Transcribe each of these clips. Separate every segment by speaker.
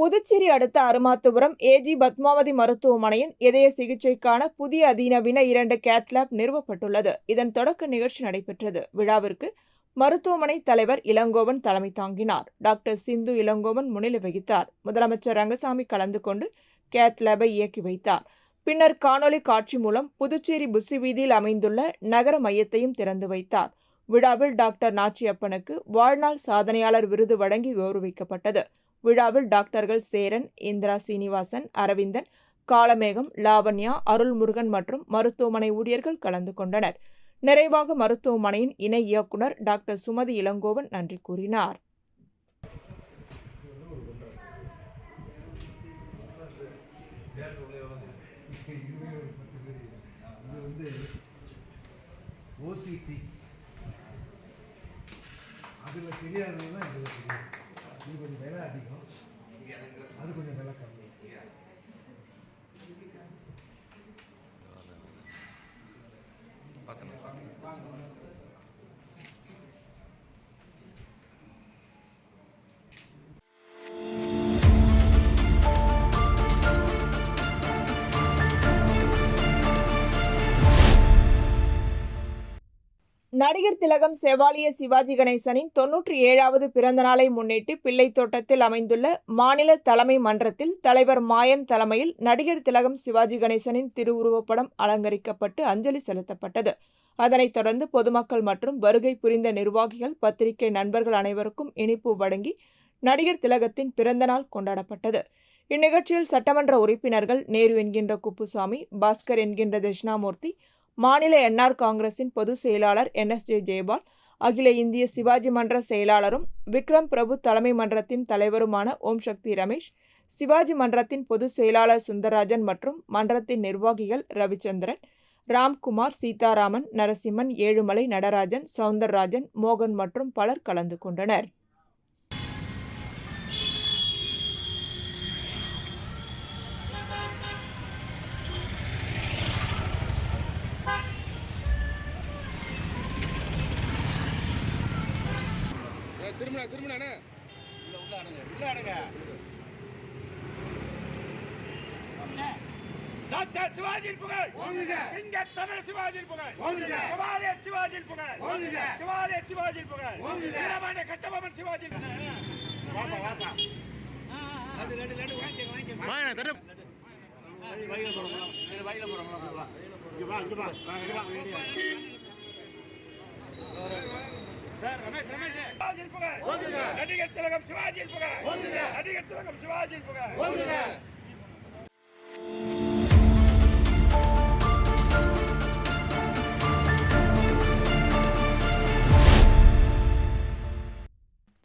Speaker 1: புதுச்சேரி அடுத்த அருமாத்துபுரம் ஏஜி பத்மாவதி மருத்துவமனையின் இதய சிகிச்சைக்கான புதிய அதிநவீன இரண்டு கேத்லாப் நிறுவப்பட்டுள்ளது. இதன் தொடக்க நிகழ்ச்சி நடைபெற்றது. விழாவிற்கு மருத்துவமனை தலைவர் இளங்கோவன் தலைமை தாங்கினார். டாக்டர் சிந்து இளங்கோவன் முன்னிலை வகித்தார். முதலமைச்சர் ரங்கசாமி கலந்து கொண்டு கேத்லேபை இயக்கி வைத்தார். பின்னர் காணொலி காட்சி மூலம் புதுச்சேரி புசி வீதியில் அமைந்துள்ள நகர மையத்தையும் திறந்து வைத்தார். விழாவில் டாக்டர் நாச்சியப்பனுக்கு வாழ்நாள் சாதனையாளர் விருது வழங்கி கௌரவிக்கப்பட்டது. விழாவில் டாக்டர்கள் சேரன் இந்திரா சீனிவாசன் அரவிந்தன் காலமேகம் லாவண்யா அருள்முருகன் மற்றும் மருத்துவமனை ஊழியர்கள் கலந்து கொண்டனர். நிறைவாக மருத்துவமனையின் இணை இயக்குனர் டாக்டர் சுமதி இளங்கோவன் நன்றி கூறினார்.
Speaker 2: ஓசிடி அதில் தெரியாததுதான் இதில் தெரியாது இது கொஞ்சம் விலை அதிகம். அது கொஞ்சம் விலை கம்மி.
Speaker 1: நடிகர் திலகம் செவாலிய சிவாஜி கணேசனின் தொன்னூற்றி ஏழாவது பிறந்த நாளை முன்னிட்டு பிள்ளை தோட்டத்தில் அமைந்துள்ள மாநில தலைமை மன்றத்தில் தலைவர் மாயன் தலைமையில் நடிகர் திலகம் சிவாஜி கணேசனின் திருவுருவப்படம் அலங்கரிக்கப்பட்டு அஞ்சலி செலுத்தப்பட்டது. அதனைத் தொடர்ந்து பொதுமக்கள் மற்றும் வருகை புரிந்த நிர்வாகிகள் பத்திரிகை நண்பர்கள் அனைவருக்கும் இனிப்பு வழங்கி நடிகர் திலகத்தின் பிறந்தநாள் கொண்டாடப்பட்டது. இந்நிகழ்ச்சியில் சட்டமன்ற உறுப்பினர்கள் நேரு என்கின்ற குப்புசாமி பாஸ்கர் என்கின்ற தட்சிணாமூர்த்தி மாநில என்ஆர் காங்கிரசின் பொதுச் செயலாளர் என்எஸ்ஜே ஜெயபால் அகில இந்திய சிவாஜி மன்ற செயலாளரும் விக்ரம் பிரபு தலைமை மன்றத்தின் தலைவருமான ஓம் சக்தி ரமேஷ் சிவாஜி மன்றத்தின் பொதுச் செயலாளர் சுந்தரராஜன் மற்றும் மன்றத்தின் நிர்வாகிகள் ரவிச்சந்திரன் ராம்குமார் சீதாராமன் நரசிம்மன் ஏழுமலை நடராஜன் சவுந்தரராஜன் மோகன் மற்றும் பலர் கலந்து கொண்டனர்.
Speaker 3: இங்க தமிழ் சிவாஜி புகழ். சிவாலய சிவாஜி புகழ். சிவாலய சிவாஜி புகழ். வீரபாண்டிய கட்டபொம்மன் சிவாஜி ரமேஷ் ரமேஷ். சிவாஜி புகழ். நடிகர் திலகம் சிவாஜி புகழ். நடிகர் திலகம் சிவாஜி புகழ்.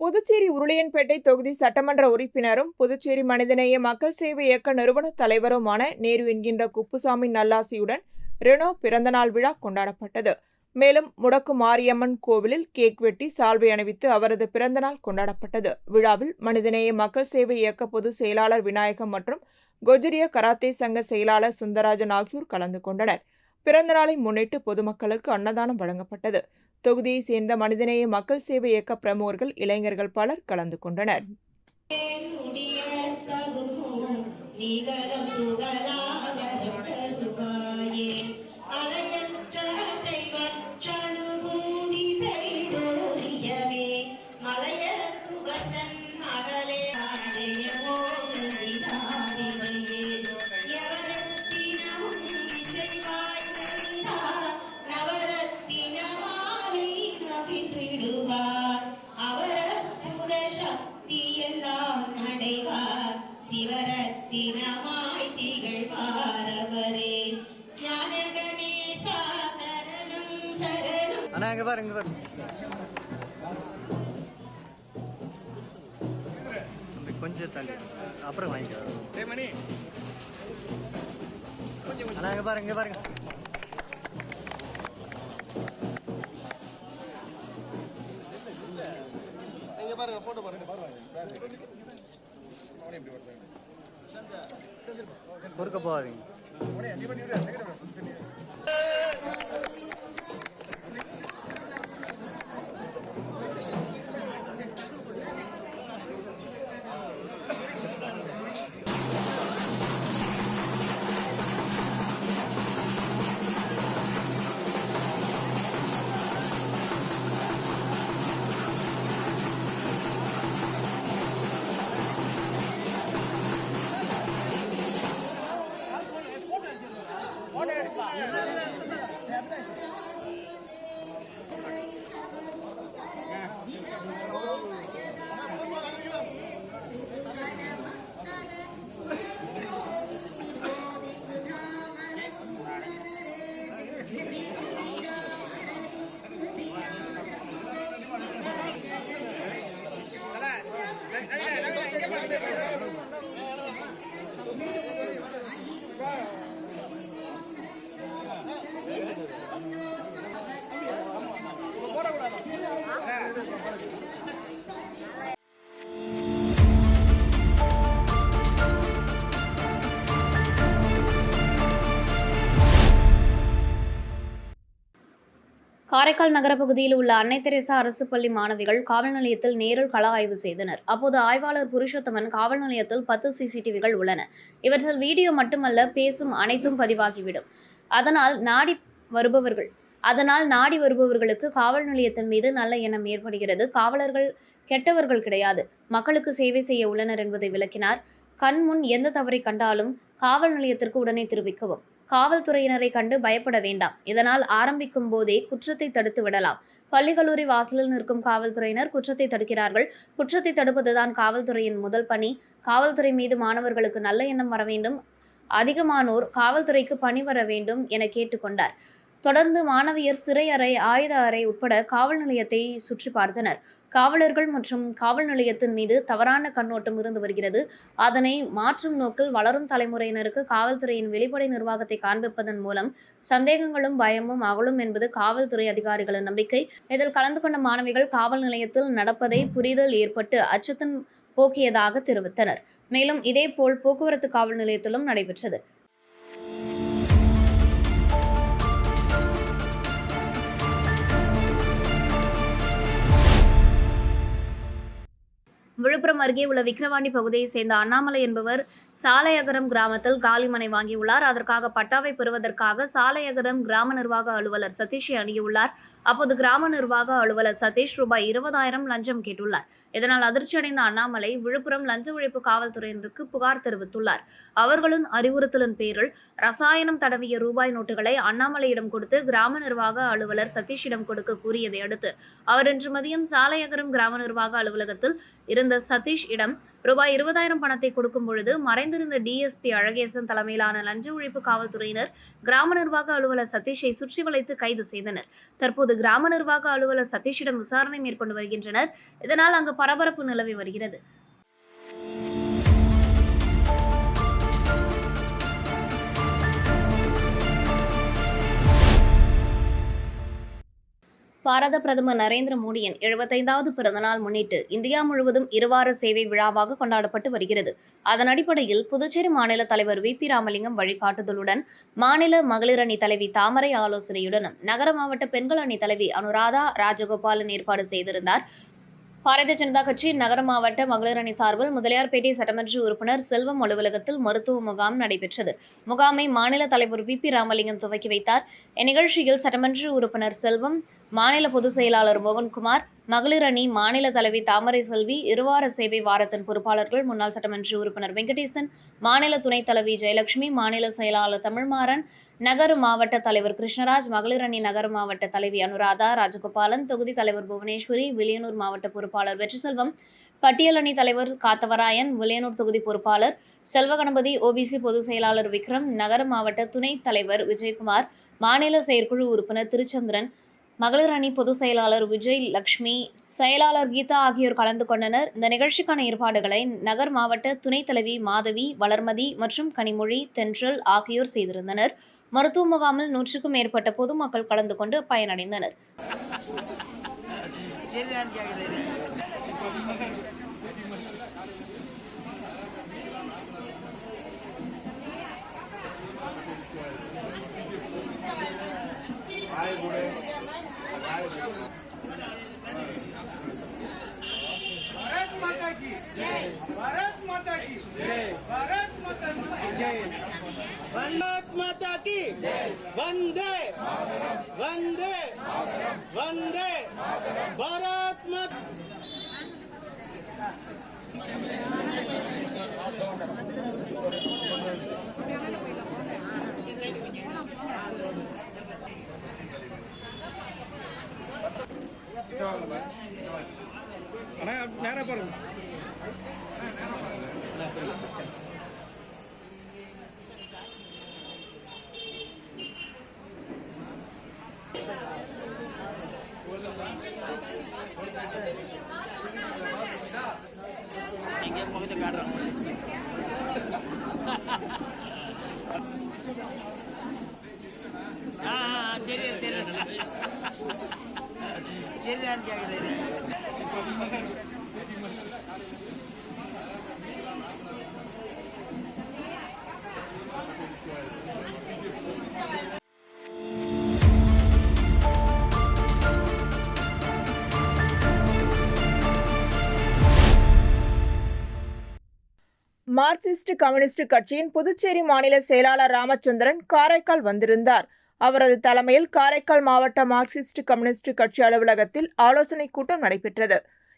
Speaker 1: புதுச்சேரி உருளையன்பேட்டை தொகுதி சட்டமன்ற உறுப்பினரும் புதுச்சேரி மனிதநேய மக்கள் சேவை இயக்க நிறுவன தலைவருமான நேரு என்கின்ற குப்புசாமி நல்லாசியுடன் ரெனோ பிறந்தநாள் விழா கொண்டாடப்பட்டது. மேலும் முடக்கு மாரியம்மன் கோவிலில் கேக் வெட்டி சால்வை அணிவித்து அவரது பிறந்தநாள் கொண்டாடப்பட்டது. விழாவில் மனிதநேய மக்கள் சேவை இயக்க பொதுச் செயலாளர் விநாயகம் மற்றும் கொஜரிய கராத்தே சங்க செயலாளர் சுந்தரராஜன் ஆகியோர் கலந்து கொண்டனர். பிறந்தநாளை முன்னிட்டு பொதுமக்களுக்கு அன்னதானம் வழங்கப்பட்டது. தொகுதியைச் சேர்ந்த மனிதநேய மக்கள் சேவை இயக்க பிரமுகர்கள் இளைஞர்கள் பலர் கலந்து கொண்டனர்.
Speaker 4: நிகரம் துகளாவரம் தருவாயே
Speaker 5: இங்கே பாரு. இங்கே கொஞ்சம் தள்ளி. அப்புறம் வாங்கிக்கலாம் ஆனால் இங்கே பாருங்க பாருங்க இங்கே பாருங்க ஃபோட்டோ பாருங்க பொறுக்க போகாதீங்க.
Speaker 6: காரைக்கால் நகர பகுதியில் உள்ள அன்னை தெரேசா அரசு பள்ளி மாணவிகள் காவல் நிலையத்தில் நேரில் கள ஆய்வு செய்தனர். அப்போது ஆய்வாளர் புருஷோத்தமன் காவல் நிலையத்தில் பத்து சிசிடிவிகள் உள்ளன. இவற்றில் வீடியோ மட்டுமல்ல பேசும் அனைத்தும் பதிவாகிவிடும். அதனால் நாடி வருபவர்கள் அதனால் நாடி வருபவர்களுக்கு காவல் நிலையத்தின் மீது நல்ல எண்ணம் ஏற்படுகிறது. காவலர்கள் கெட்டவர்கள் கிடையாது. மக்களுக்கு சேவை செய்ய உள்ளனர் என்பதை விளக்கினார். கண் முன் எந்த தவறை கண்டாலும் காவல் நிலையத்திற்கு உடனே தெரிவிக்கவும். காவல்துறையினரை கண்டு பயப்பட வேண்டாம். இதனால் ஆரம்பிக்கும் போதே குற்றத்தை தடுத்து விடலாம். பள்ளி கல்லூரி வாசலில் நிற்கும் காவல்துறையினர் குற்றத்தை தடுக்கிறார்கள். குற்றத்தை தடுப்பதுதான் காவல்துறையின் முதல் பணி. காவல்துறை மீது மாணவர்களுக்கு நல்ல எண்ணம் வர வேண்டும். அதிகமானோர் காவல்துறைக்கு பணி வர வேண்டும் என கேட்டுக்கொண்டார் தொடர்ந்து மாணவியர் சிறை அறை ஆயுத அறை உட்பட காவல் நிலையத்தை சுற்றி பார்த்தனர். காவலர்கள் மற்றும் காவல் நிலையத்தின் மீது தவறான கண்ணோட்டம் இருந்து வருகிறது. அதனை மாற்றும் நோக்கில் வளரும் தலைமுறையினருக்கு காவல்துறையின் வெளிப்படை நிர்வாகத்தை காண்பிப்பதன் மூலம் சந்தேகங்களும் பயமும் அகலும் என்பது காவல்துறை அதிகாரிகளின் நம்பிக்கை. இதில் கலந்து கொண்ட மாணவிகள் காவல் நிலையத்தில் நடப்பதை புரிதல் ஏற்பட்டு அச்சத்தின் போக்கியதாக தெரிவித்தனர். மேலும் இதேபோல் போக்குவரத்து காவல் நிலையத்திலும் நடைபெற்றது. விழுப்புரம் அருகே உள்ள விக்கிரவாண்டி பகுதியைச் சேர்ந்த அண்ணாமலை என்பவர் சாலையகரம் கிராமத்தில் காலிமனை வாங்கியுள்ளார். அதற்காக பட்டாவை பெறுவதற்காக சாலையகரம் கிராம நிர்வாக அலுவலர் சதீஷை அணுகியுள்ளார். அப்போது கிராம நிர்வாக அலுவலர் சதீஷ் ரூபாய் இருபதாயிரம் லஞ்சம் கேட்டுள்ளார். இதனால் அதிர்ச்சியடைந்த அண்ணாமலை விழுப்புரம் லஞ்ச ஒழிப்பு காவல்துறையினருக்கு புகார் தெரிவித்துள்ளார். அவர்களின் அறிவுறுத்தலின் பேரில் ரசாயனம் தடவிய ரூபாய் நோட்டுகளை அண்ணாமலையிடம் கொடுத்து கிராம நிர்வாக அலுவலர் சதீஷிடம் கொடுக்க கூறியதை அடுத்து அவர் இன்று மதியம் சாலையகரம் கிராம நிர்வாக அலுவலகத்தில் இருந்து சதீஷ் இடம் ரூபாய் இருபதாயிரம் பணத்தை கொடுக்கும் பொழுது மறைந்திருந்த டிஎஸ்பி அழகேசன் தலைமையிலான லஞ்ச ஒழிப்பு காவல்துறையினர் கிராம நிர்வாக அலுவலர் சதீஷை சுற்றி வளைத்து கைது செய்தனர். தற்போது கிராம நிர்வாக அலுவலர் சதீஷிடம் விசாரணை மேற்கொண்டு வருகின்றனர். இதனால் அங்கு பரபரப்பு நிலவி வருகிறது. பாரத பிரதமர் நரேந்திர மோடியின் எழுபத்தைந்தாவது பிறந்தநாள் முன்னிட்டு இந்தியா முழுவதும் இருவார சேவை விழாவாக கொண்டாடப்பட்டு வருகிறது. அதன் அடிப்படையில் புதுச்சேரி மாநில தலைவர் வி. பி. ராமலிங்கம் வழிகாட்டுதலுடன் மாநில மகளிர் அணி தலைவி தாமரை ஆலோசனையுடனும் நகர மாவட்ட பெண்கள் அணி தலைவி அனுராதா ராஜகோபாலன் ஏற்பாடு செய்திருந்தார். பாரதிய ஜனதா கட்சி நகர மாவட்ட மகளிர் அணி சார்பில் முதலியார்பேட்டை சட்டமன்ற உறுப்பினர் செல்வம் அலுவலகத்தில் மருத்துவ முகாம் நடைபெற்றது. முகாமை மாநில தலைவர் வி. பி. ராமலிங்கம் துவக்கி வைத்தார். இந்நிகழ்ச்சியில் சட்டமன்ற உறுப்பினர் செல்வம் மாநில பொதுச் செயலாளர் மோகன்குமார் மகளிர் அணி மாநில தலைவி தாமரை செல்வி இருவார சேவை வாரத்தின் பொறுப்பாளர்கள் முன்னாள் சட்டமன்ற உறுப்பினர் வெங்கடேசன் மாநில துணைத் தலைவி ஜெயலட்சுமி மாநில செயலாளர் தமிழ்மாறன் நகர மாவட்ட தலைவர் கிருஷ்ணராஜ் மகளிர் அணி நகர மாவட்ட தலைவி அனுராதா ராஜகோபாலன் தொகுதி தலைவர் புவனேஸ்வரி வில்லியனூர் மாவட்ட பொறுப்பாளர் வெற்றிசெல்வம் பட்டியல் அணி தலைவர் காத்தவராயன் வில்லியனூர் தொகுதி பொறுப்பாளர் செல்வகணபதி ஓபிசி பொதுச் செயலாளர் விக்ரம் நகர மாவட்ட துணைத் தலைவர் விஜயகுமார் மாநில செயற்குழு உறுப்பினர் திருச்சந்திரன் மகளிர் அணி பொதுச் செயலாளர் விஜய் லக்ஷ்மி செயலாளர் கீதா ஆகியோர் கலந்து கொண்டனர். இந்த நிகழ்ச்சிக்கான ஏற்பாடுகளை நகர் மாவட்ட துணைத் தலைவி மாதவி வளர்மதி மற்றும் கனிமொழி தென்றல் ஆகியோர் செய்திருந்தனர். மருத்துவ முகாமில் நூற்றுக்கும் மேற்பட்ட பொதுமக்கள் கலந்து கொண்டு பயனடைந்தனர்.
Speaker 3: भारत माता की जय भारत माता की जय भारत माता की
Speaker 7: वंदे वंदे वंदे भारत माता
Speaker 5: நேரா பாருங்க
Speaker 7: தெரியும்
Speaker 1: மார்க்சிஸ்ட் கம்யூனிஸ்ட் கட்சியின் புதுச்சேரி மாநில செயலாளர் ராமச்சந்திரன் காரைக்கால் வந்திருந்தார். அவரது தலைமையில் காரைக்கால் மாவட்ட மார்க்சிஸ்ட் கம்யூனிஸ்ட் கட்சி அலுவலகத்தில் ஆலோசனைக் கூட்டம் நடைபெற்றது.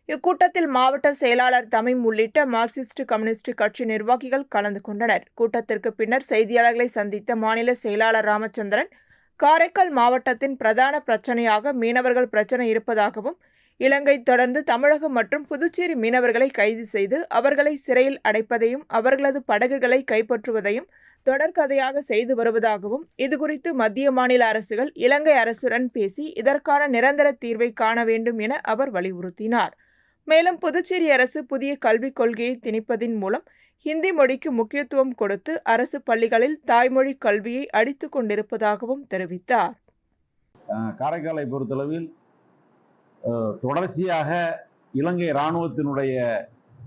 Speaker 1: இக்கூட்டத்தில் மாவட்ட செயலாளர் தமிம் உள்ளிட்ட மார்க்சிஸ்ட் கம்யூனிஸ்ட் கட்சி நிர்வாகிகள் கலந்து கொண்டனர். கூட்டத்திற்கு பின்னர் செய்தியாளர்களை சந்தித்த மாநில செயலாளர் ராமச்சந்திரன் காரைக்கால் மாவட்டத்தின் பிரதான பிரச்சனையாக மீனவர்கள் பிரச்சனை இருப்பதாகவும் இலங்கை தொடர்ந்து தமிழகம் மற்றும் புதுச்சேரி மீனவர்களை கைது செய்து அவர்களை சிறையில் அடைப்பதையும் அவர்களது படகுகளை கைப்பற்றுவதையும் தொடர்கதையாக செய்து வருவதாகவும் இதுகுறித்து மத்திய மாநில அரசுகள் இலங்கை அரசுடன் பேசி இதற்கான நிரந்தர தீர்வை காண வேண்டும் என அவர் வலியுறுத்தினார். மேலும் புதுச்சேரி அரசு புதிய கல்விக் கொள்கையை திணிப்பதின் மூலம் ஹிந்தி மொழிக்கு முக்கியத்துவம் கொடுத்து அரசு பள்ளிகளில் தாய்மொழி கல்வியை அடித்துக் கொண்டிருப்பதாகவும் தெரிவித்தார்.
Speaker 8: காரைக்காலை பொறுத்தளவில் தொடர்ச்சியாக இலங்கை இராணுவத்தினுடைய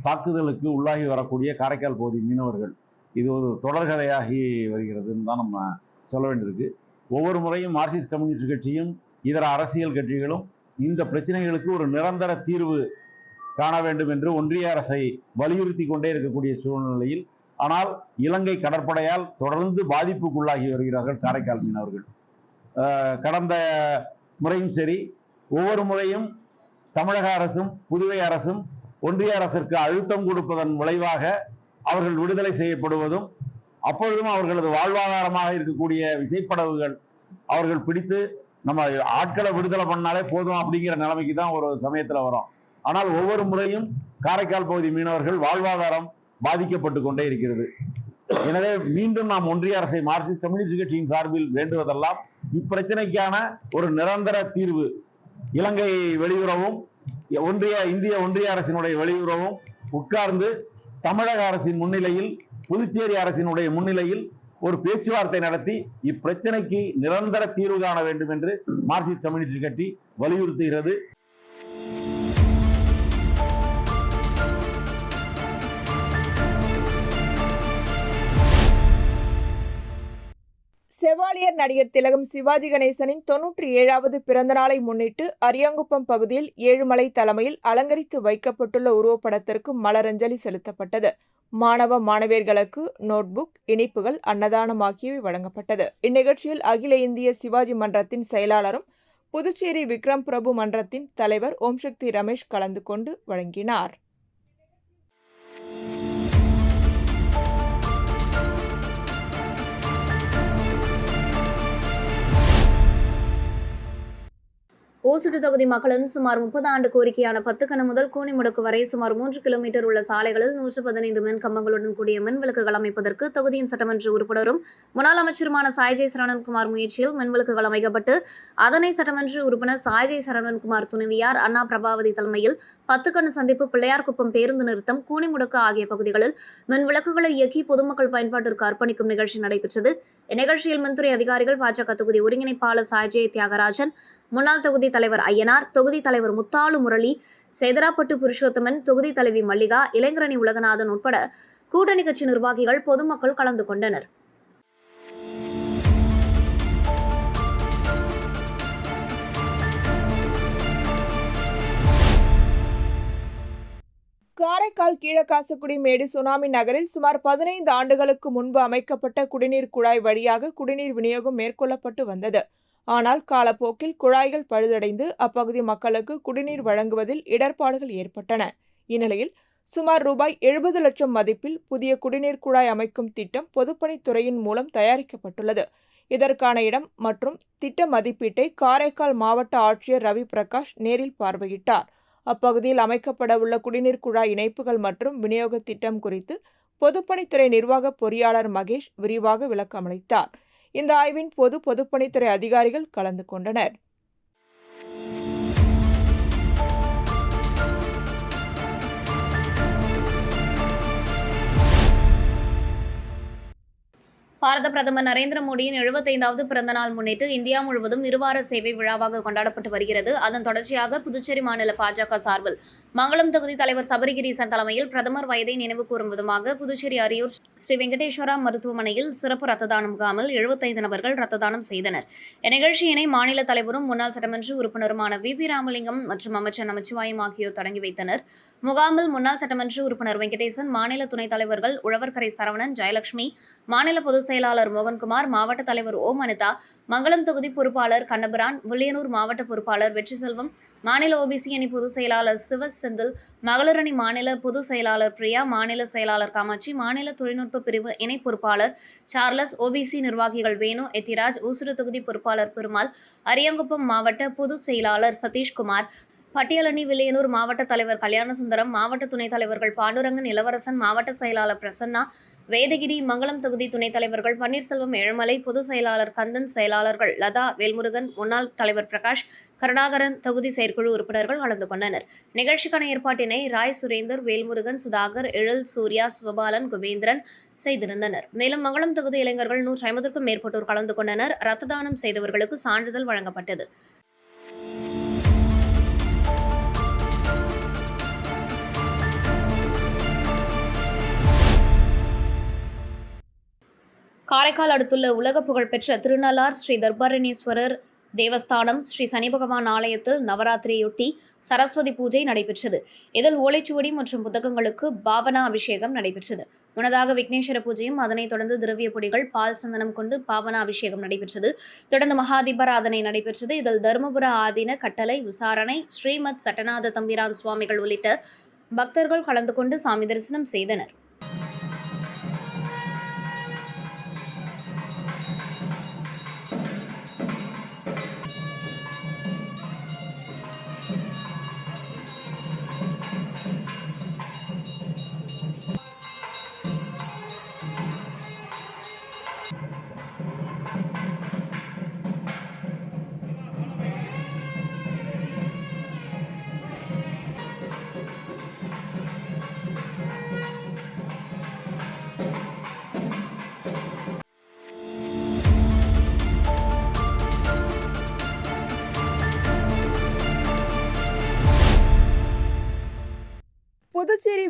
Speaker 8: தாக்குதலுக்கு உள்ளாகி வரக்கூடிய காரைக்கால் பகுதி மீனவர்கள். இது ஒரு தொடர்கதையாகி வருகிறதுன்னு தான் நம்ம சொல்ல வேண்டியிருக்கு. ஒவ்வொரு முறையும் மார்க்சிஸ்ட் கம்யூனிஸ்ட் கட்சியும் இதர அரசியல் கட்சிகளும் இந்த பிரச்சனைகளுக்கு ஒரு நிரந்தர தீர்வு காண வேண்டும் என்று ஒன்றிய அரசை வலியுறுத்தி கொண்டே இருக்கக்கூடிய சூழ்நிலையில் ஆனால் இலங்கை கடற்படையால் தொடர்ந்து பாதிப்புக்குள்ளாகி வருகிறார்கள் காரைக்கால் மீனவர்கள். கடந்த முறையும் சரி ஒவ்வொரு முறையும் தமிழக அரசும் புதுவை அரசும் ஒன்றிய அரசிற்கு அழுத்தம் கொடுப்பதன் விளைவாக அவர்கள் விடுதலை செய்யப்படுவதும் அப்பொழுதும் அவர்களது வாழ்வாதாரமாக இருக்கக்கூடிய விசைப்படகுகள் அவர்கள் பிடித்து நம்ம ஆட்களை விடுதலை பண்ணாலே போதும் அப்படிங்கிற நிலைமைக்கு தான் ஒரு சமயத்தில் வரும். ஆனால் ஒவ்வொரு முறையும் காரைக்கால் பகுதி மீனவர்கள் வாழ்வாதாரம் பாதிக்கப்பட்டு கொண்டே இருக்கிறது. எனவே மீண்டும் நாம் ஒன்றிய அரசை மார்க்சிஸ்ட் கம்யூனிஸ்ட் கட்சியின் சார்பில் வேண்டுவதெல்லாம் இப்பிரச்சனைக்கான ஒரு நிரந்தர தீர்வு இலங்கை வெளியுறவும் ஒன்றிய இந்திய ஒன்றிய அரசினுடைய வெளியுறவும் உட்கார்ந்து தமிழக அரசின் முன்னிலையில் புதுச்சேரி அரசினுடைய முன்னிலையில் ஒரு பேச்சுவார்த்தை நடத்தி இப்பிரச்சனைக்கு நிரந்தர தீர்வு காண வேண்டும் என்று மார்க்சிஸ்ட் கம்யூனிஸ்ட் கட்சி வலியுறுத்துகிறது.
Speaker 1: நடிகர் திலகம் சிவாஜி கணேசனின் தொன்னூற்றி ஏழாவது பிறந்தநாளை முன்னிட்டு அரியாங்குப்பம் பகுதியில் ஏழுமலை தலைமையில் அலங்கரித்து வைக்கப்பட்டுள்ள உருவப்படத்திற்கு மலரஞ்சலி செலுத்தப்பட்டது. மாணவ மாணவியர்களுக்கு நோட்புக் இனிப்புகள் அன்னதானம் ஆகியவை வழங்கப்பட்டது. இந்நிகழ்ச்சியில் அகில இந்திய சிவாஜி மன்றத்தின் செயலாளரும் புதுச்சேரி விக்ரம் பிரபு மன்றத்தின் தலைவர் ஓம் சக்தி ரமேஷ் கலந்து கொண்டு வழங்கினார்.
Speaker 6: ஓசுட்டு தொகுதி மக்களின் சுமார் முப்பது ஆண்டு கோரிக்கையான பத்துக்கணு முதல் கூனிமுடுக்கு வரை சுமார் மூன்று கிலோமீட்டர் உள்ள சாலைகளில் நூற்று பதினைந்து மின் கம்பங்களுடன் கூடிய மின் விளக்குகள் அமைப்பதற்கு தொகுதியின் சட்டமன்ற உறுப்பினரும் முன்னாள் அமைச்சருமான சாய்ஜய் சரவணன்குமார் முயற்சியில் மின் விளக்குகள் அமைக்கப்பட்டு அதனை சட்டமன்ற உறுப்பினர் சாய்ஜய் சரவணன்குமார் துணைவியார் அண்ணா பிரபாவதி தலைமையில் பத்துக்கணு சந்திப்பு பிள்ளையார்குப்பம் பேருந்து நிறுத்தம் கூனிமுடக்கு ஆகிய பகுதிகளில் மின் விளக்குகளை இயக்கி பொதுமக்கள் பயன்பாட்டிற்கு அர்ப்பணிக்கும் நிகழ்ச்சி நடைபெற்றது. இந்நிகழ்ச்சியில் மின்துறை அதிகாரிகள் பாஜக தொகுதி ஒருங்கிணைப்பாளர் சாய்ஜே தியாகராஜன் முன்னாள் தொகுதி தலைவர் ஐயனார் தொகுதி தலைவர் முத்தாலு முரளி சேதராப்பட்டு புருஷோத்தமன் தொகுதி தலைவி மல்லிகா இளைஞரணி உலகநாதன் உட்பட கூட்டணி கட்சி நிர்வாகிகள் பொதுமக்கள் கலந்து கொண்டனர்.
Speaker 1: காரைக்கால் கீழக்காசக்குடி மேடு சுனாமி நகரில் சுமார் பதினைந்து ஆண்டுகளுக்கு முன்பு அமைக்கப்பட்ட குடிநீர் குழாய் வழியாக குடிநீர் விநியோகம் மேற்கொள்ளப்பட்டு வந்தது. ஆனால் காலப்போக்கில் குழாய்கள் பழுதடைந்து அப்பகுதி மக்களுக்கு குடிநீர் வழங்குவதில் இடர்பாடுகள் ஏற்பட்டன. இந்நிலையில் சுமார் ரூபாய் எழுபது லட்சம் மதிப்பில் புதிய குடிநீர் குழாய் அமைக்கும் திட்டம் பொதுப்பணித்துறையின் மூலம் தயாரிக்கப்பட்டுள்ளது. இதற்கான இடம் மற்றும் திட்ட மதிப்பீட்டை காரைக்கால் மாவட்ட ஆட்சியர் ரவி பிரகாஷ் நேரில் பார்வையிட்டார். அப்பகுதியில் அமைக்கப்பட உள்ள குடிநீர் குழாய் இணைப்புகள் மற்றும் விநியோக திட்டம் குறித்து பொதுப்பணித்துறை நிர்வாக பொறியாளர் மகேஷ் விரிவாக விளக்கமளித்தார். இந்த ஆய்வின் போது பொதுப்பணித்துறை அதிகாரிகள் கலந்து கொண்டனர்.
Speaker 6: பாரத பிரதமர் நரேந்திர மோடியின் எழுபத்தைந்தாவது பிறந்த நாள் முன்னிட்டு இந்தியா முழுவதும் இருவார சேவை விழாவாக கொண்டாடப்பட்டு வருகிறது. அதன் தொடர்ச்சியாக புதுச்சேரி மாநில பாஜக சார்பில் மங்களம் தொகுதி தலைவர் சபரிகிரீசன் தலைமையில் பிரதமர் வயதை நினைவு கூறும் விதமாக புதுச்சேரி அரியூர் ஸ்ரீ வெங்கடேஸ்வரா மருத்துவமனையில் சிறப்பு ரத்த தான முகாமில் எழுபத்தைந்து நபர்கள் ரத்த தானம் செய்தனர். இந்நிகழ்ச்சியினை மாநில தலைவரும் முன்னாள் சட்டமன்ற உறுப்பினருமான வி பி ராமலிங்கம் மற்றும் அமைச்சர் நமச்சிவாயம் ஆகியோர் தொடங்கி வைத்தனர். முகாமில் முன்னாள் சட்டமன்ற உறுப்பினர் வெங்கடேசன் மாநில துணைத் தலைவர்கள் உழவர்கரை சரவணன் ஜெயலட்சுமி மாநில பொதுச் செயலாளர் மோகன்குமார் மாவட்ட தலைவர் ஓம் அனிதா மங்களம் தொகுதி பொறுப்பாளர் கண்ணபிரான் வில்லியனூர் மாவட்ட பொறுப்பாளர் வெற்றி செல்வம் மாநில ஓபிசி அணி பொதுச் செயலாளர் சிவ செந்தில் மகளிர் அணி மாநில பொதுச் செயலாளர் பிரியா மாநில செயலாளர் காமாட்சி மாநில தொழில்நுட்ப பிரிவு இணை பொறுப்பாளர் சார்லஸ் ஓபிசி நிர்வாகிகள் வேணு எத்திராஜ் ஊசுடு தொகுதி பொறுப்பாளர் பெருமாள் அரியங்குப்பம் மாவட்ட பொதுச் செயலாளர் சதீஷ்குமார் பட்டியலணி வில்லியனூர் மாவட்ட தலைவர் கல்யாணசுந்தரம் மாவட்ட துணைத் தலைவர்கள் பாண்டுரங்கன் இளவரசன் மாவட்ட செயலாளர் பிரசன்னா வேதகிரி மங்களம் தொகுதி துணைத் தலைவர்கள் பன்னீர்செல்வம் ஏழுமலை பொதுச் செயலாளர் கந்தன் செயலாளர்கள் லதா வேல்முருகன் முன்னாள் தலைவர் பிரகாஷ் கருணாகரன் தொகுதி செயற்குழு உறுப்பினர்கள் கலந்து கொண்டனர். நிகழ்ச்சிக்கான ஏற்பாட்டினை ராய் சுரேந்தர் வேல்முருகன் சுதாகர் எழில் சூர்யா சிவபாலன் குபேந்திரன் செய்திருந்தனர். மேலும் மங்களம் தொகுதி இளைஞர்கள் நூற்றி ஐம்பதுக்கும் மேற்பட்டோர் கலந்து கொண்டனர். ரத்த தானம் செய்தவர்களுக்கு சான்றிதழ் வழங்கப்பட்டது. காரைக்கால் அடுத்துள்ள உலக புகழ்பெற்ற திருநள்ளார் ஸ்ரீ தர்பாரணீஸ்வரர் தேவஸ்தானம் ஸ்ரீ சனி பகவான் ஆலயத்தில் நவராத்திரியொட்டி சரஸ்வதி பூஜை நடைபெற்றது. இதில் ஓலைச்சுவடி மற்றும் புத்தகங்களுக்கு பாவனா அபிஷேகம் நடைபெற்றது. முன்னதாக விக்னேஸ்வர பூஜையும் அதனைத் தொடர்ந்து திரவிய பொடிகள் பால் சந்தனம் கொண்டு பாவனா அபிஷேகம் நடைபெற்றது. தொடர்ந்து மகாதிபராதனை நடைபெற்றது. இதில் தருமபுர ஆதீன கட்டளை விசாரணை ஸ்ரீமத் சட்டநாத தம்பிரான் சுவாமிகள் உள்ளிட்ட பக்தர்கள் கலந்து கொண்டு சாமி தரிசனம் செய்தனர்.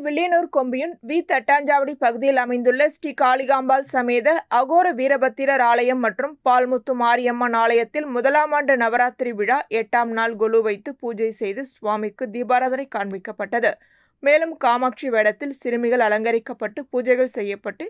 Speaker 1: வில்லியனூர் கொம்பியூன் வி தட்டாஞ்சாவடி பகுதியில் அமைந்துள்ள ஸ்ரீ காளிகாம்பாள் சமேத அகோர வீரபத்திரர் ஆலயம் மற்றும் பால்முத்து மாரியம்மன் ஆலயத்தில் முதலாம் ஆண்டு நவராத்திரி விழா எட்டாம் நாள் கொலு வைத்து பூஜை செய்து சுவாமிக்கு தீபாராதனை காண்பிக்கப்பட்டது. மேலும் காமாட்சி வேடத்தில் சிறுமிகள் அலங்கரிக்கப்பட்டு பூஜைகள் செய்யப்பட்டு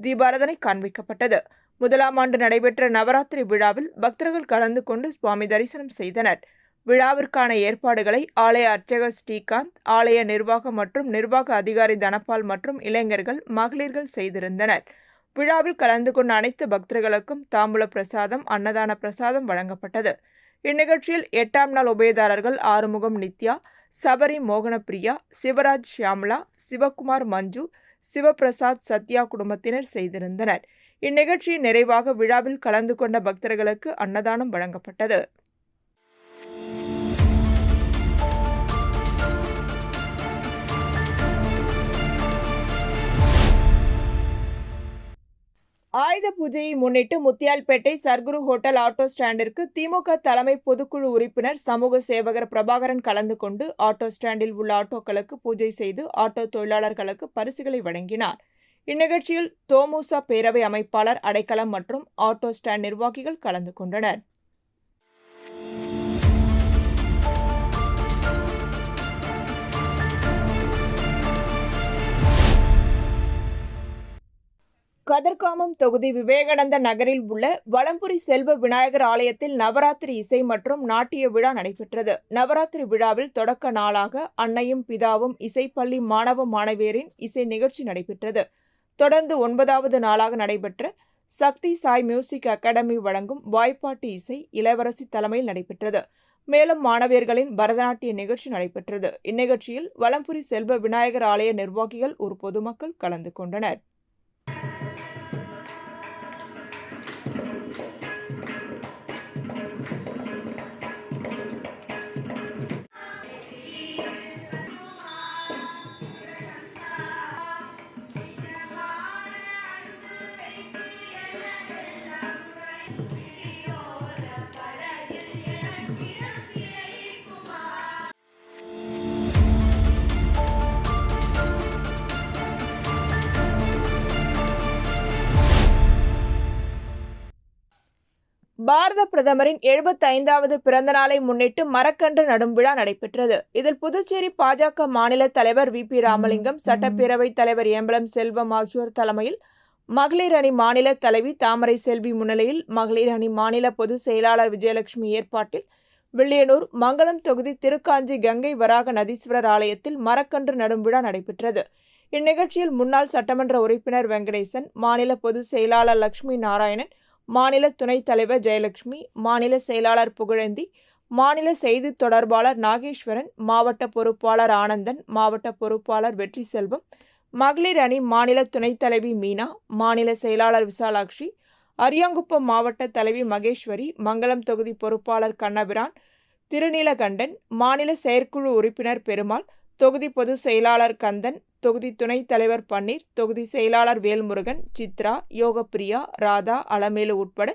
Speaker 1: தீபாராதனை காண்பிக்கப்பட்டது. முதலாம் ஆண்டு நடைபெற்ற நவராத்திரி விழாவில் பக்தர்கள் கலந்து கொண்டு சுவாமி தரிசனம் செய்தனர். விழாவிற்கான ஏற்பாடுகளை ஆலய அர்ச்சகர் ஸ்ரீகாந்த் ஆலய நிர்வாகம் மற்றும் நிர்வாக அதிகாரி தனபால் மற்றும் இளைஞர்கள் மகளிர்கள் செய்திருந்தனர். விழாவில் கலந்து கொண்ட அனைத்து பக்தர்களுக்கும் தாம்பூல பிரசாதம் அன்னதான பிரசாதம் வழங்கப்பட்டது. இந்நிகழ்ச்சியில் எட்டாம் நாள் உபயதாரர்கள் ஆறுமுகம் நித்யா சபரி மோகனப்பிரியா சிவராஜ் ஷியாம்லா சிவகுமார் மஞ்சு சிவபிரசாத் சத்யா குடும்பத்தினர் செய்திருந்தனர். இந்நிகழ்ச்சியின் நிறைவாக விழாவில் கலந்து கொண்ட பக்தர்களுக்கு அன்னதானம் வழங்கப்பட்டது. ஆயுத பூஜையை முன்னிட்டு முத்தியால்பேட்டை சர்க்குரு ஹோட்டல் ஆட்டோ ஸ்டாண்டிற்கு திமுக தலைமை பொதுக்குழு உறுப்பினர் சமூக சேவகர் பிரபாகரன் கலந்து கொண்டு ஆட்டோ ஸ்டாண்டில் உள்ள ஆட்டோக்களுக்கு பூஜை செய்து ஆட்டோ தொழிலாளர்களுக்கு பரிசுகளை வழங்கினார். இந்நிகழ்ச்சியில் தோமுசா பேரவை அமைப்பாளர் அடைக்கலம் மற்றும் ஆட்டோ ஸ்டாண்ட் நிர்வாகிகள் கலந்து கொண்டனர். கதர்காமம் தொகுதி விவேகானந்த நகரில் உள்ள வலம்புரி செல்வ விநாயகர் ஆலயத்தில் நவராத்திரி இசை மற்றும் நாட்டிய விழா நடைபெற்றது. நவராத்திரி விழாவில் தொடக்க நாளாக அன்னையும் பிதாவும் இசைப்பள்ளி மாணவ மாணவியரின் இசை நிகழ்ச்சி நடைபெற்றது. தொடர்ந்து ஒன்பதாவது நாளாக நடைபெற்ற சக்தி சாய் மியூசிக் அகாடமி வழங்கும் வாய்ப்பாட்டு இசை இளவரசி தலைமையில் நடைபெற்றது. மேலும் மாணவியர்களின் பரதநாட்டிய நிகழ்ச்சி நடைபெற்றது. இந்நிகழ்ச்சியில் வலம்புரி செல்வ விநாயகர் ஆலய நிர்வாகிகள் ஒரு பொதுமக்கள் கலந்து கொண்டனர். பாரத பிரதமரின் எழுபத்தைந்தாவது பிறந்த நாளை முன்னிட்டு மரக்கன்று நடும் விழா நடைபெற்றது. இதில் புதுச்சேரி பாஜக மாநில தலைவர் வி. பி. ராமலிங்கம் சட்டப்பேரவைத் தலைவர் ஏம்பலம் செல்வம் ஆகியோர் தலைமையில் மகளிர் அணி மாநில தலைவி தாமரை செல்வி முன்னிலையில் மகளிர் அணி மாநில பொதுச் செயலாளர் விஜயலட்சுமி ஏற்பாட்டில் வில்லியனூர் மங்களம் தொகுதி திருக்காஞ்சி கங்கை வராக நதீஸ்வரர் ஆலயத்தில் மரக்கன்று நடும் விழா நடைபெற்றது. இந்நிகழ்ச்சியில் முன்னாள் சட்டமன்ற உறுப்பினர் வெங்கடேசன் மாநில பொதுச் செயலாளர் லட்சுமி நாராயணன் மாநில துணைத் தலைவர் ஜெயலட்சுமி மாநில செயலாளர் புகழேந்தி மாநில செய்தித் தொடர்பாளர் நாகேஸ்வரன் மாவட்ட பொறுப்பாளர் ஆனந்தன் மாவட்ட பொறுப்பாளர் வெற்றி செல்வம் மகளிர் அணி மாநில துணைத் தலைவி மீனா மாநில செயலாளர் விசாலாட்சி அரியாங்குப்பம் மாவட்ட தலைவி மகேஸ்வரி மங்களம் தொகுதி பொறுப்பாளர் கண்ணபிரான் திருநீலகண்டன் மாநில செயற்குழு உறுப்பினர் பெருமாள் தொகுதி பொதுச் செயலாளர் கந்தன் தொகுதி துணைத் தலைவர் பன்னீர் தொகுதி செயலாளர் வேல்முருகன் சித்ரா யோகப்பிரியா ராதா அலமேலு உட்பட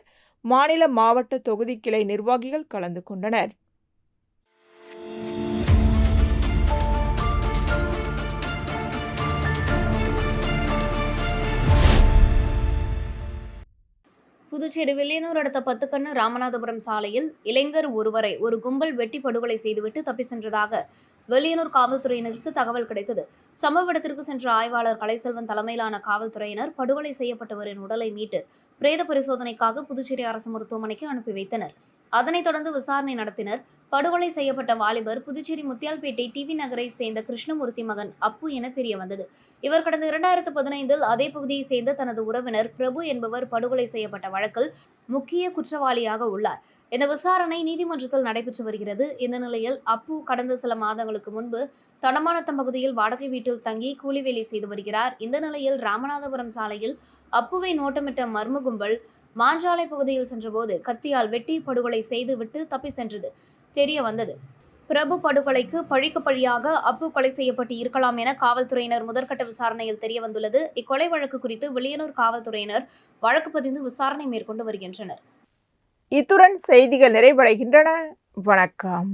Speaker 1: மாநில மாவட்ட தொகுதி கிளை நிர்வாகிகள் கலந்து கொண்டனர்.
Speaker 6: புதுச்சேரி வில்லியனூர் அடுத்த பத்துக்கண்ணு ராமநாதபுரம் சாலையில் இளைஞர் ஒருவரை ஒரு கும்பல் வெட்டி படுகொலை செய்துவிட்டு தப்பி சென்றதாக வெளியனூர் காவல்துறையினருக்கு தகவல் கிடைத்தது. சம்பவ இடத்திற்கு சென்ற ஆய்வாளர் கலைசெல்வன் தலைமையிலான காவல்துறையினர் படுகொலை செய்யப்பட்டவரின் உடலை மீட்டு பிரேத பரிசோதனைக்காக புதுச்சேரி அரசு மருத்துவமனைக்கு அனுப்பி வைத்தனர். அதனைத் தொடர்ந்து விசாரணை நடத்தினர். படுகொலை செய்யப்பட்ட வாலிபர் புதுச்சேரி முத்தியால்பேட்டை டிவி நகரை சேர்ந்த கிருஷ்ணமூர்த்தி மகன் அப்பு என தெரிய வந்தது இவர் கடந்த இரண்டாயிரத்து பதினைந்தில் அதே பகுதியைச் சேர்ந்த தனது உறவினர் பிரபு என்பவர் படுகொலை செய்யப்பட்ட வழக்கில் முக்கிய குற்றவாளியாக உள்ளார். இந்த விசாரணை நீதிமன்றத்தில் நடைபெற்று வருகிறது. இந்த நிலையில் அப்பு கடந்த சில மாதங்களுக்கு முன்பு தடமானத்தம் பகுதியில் வாடகை வீட்டில் தங்கி கூலி வேலை செய்து வருகிறார். இந்த நிலையில் ராமநாதபுரம் சாலையில் அப்புவை நோட்டமிட்ட மர்ம கும்பல் மாஞ்சாலை பகுதியில் சென்றபோது கத்தியால் வெட்டி படுகொலை செய்துவிட்டு தப்பி சென்றது. தெரிய வந்தது. பிரபு படுகொலைக்கு பழிக்கு பழியாக அப்பு கொலை செய்யப்பட்டு இருக்கலாம் என காவல்துறையினர் முதற்கட்ட விசாரணையில் தெரிய வந்துள்ளது. இக்கொலை வழக்கு குறித்து வெளியனூர் காவல்துறையினர் வழக்கு பதிந்து விசாரணை மேற்கொண்டு வருகின்றனர்.
Speaker 1: இத்துடன் செய்திகள் நிறைவடைகின்றன. வணக்கம்.